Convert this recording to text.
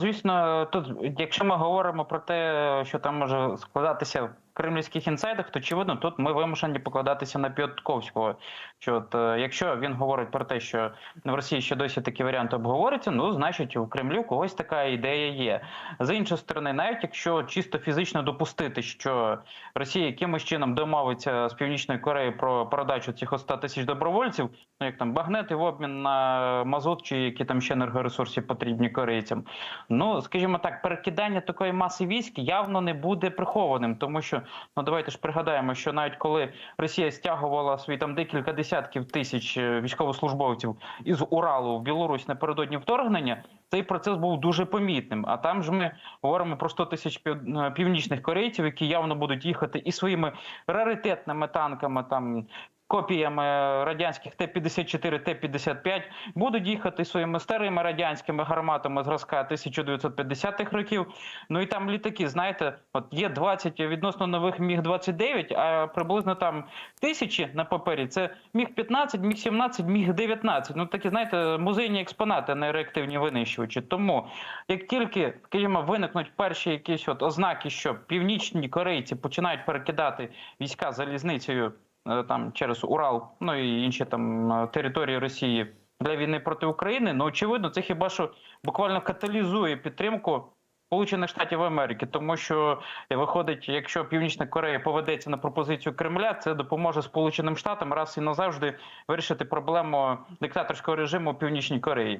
Звісно, тут, якщо ми говоримо про те, що там може складатися кремлівських інсайдах, то очевидно, тут ми вимушені покладатися на Піотковського. Що от, е, якщо він говорить про те, що в Росії ще досі такі варіанти обговорюються, ну значить у Кремлю когось така ідея є. З іншої сторони, навіть якщо чисто фізично допустити, що Росія якимось чином домовиться з Північною Кореєю про передачу цих 100 тисяч добровольців, ну як там багнети в обмін на мазут чи які там ще енергоресурси потрібні корейцям. Ну, скажімо так, перекидання такої маси військ явно не буде прихованим, тому що ну давайте ж пригадаємо, що навіть коли Росія стягувала свої там декілька десятків тисяч е, військовослужбовців із Уралу в Білорусь напередодні вторгнення. Цей процес був дуже помітним. А там ж ми говоримо про 100 тисяч е, північних корейців, які явно будуть їхати і своїми раритетними танками, там копіями радянських Т-54, Т-55, будуть їхати своїми старими радянськими гарматами зразка 1950-х років. Ну і там літаки, знаєте, от є 20 відносно нових Міг-29, а приблизно там тисячі на папері. Це Міг-15, Міг-17, Міг-19. Ну такі, знаєте, музейні експонати, не реактивні винищувачі. Тому як тільки, скажімо, виникнуть перші якісь от ознаки, що північні корейці починають перекидати війська залізницею там через Урал, ну і інші там е, території Росії для війни проти України, ну очевидно, це хіба що буквально каталізує підтримку. Сполучених Штатів Америки, тому що е, виходить, якщо Північна Корея поведеться на пропозицію Кремля, це допоможе Сполученим Штатам раз і назавжди вирішити проблему диктаторського режиму у Північній Кореї.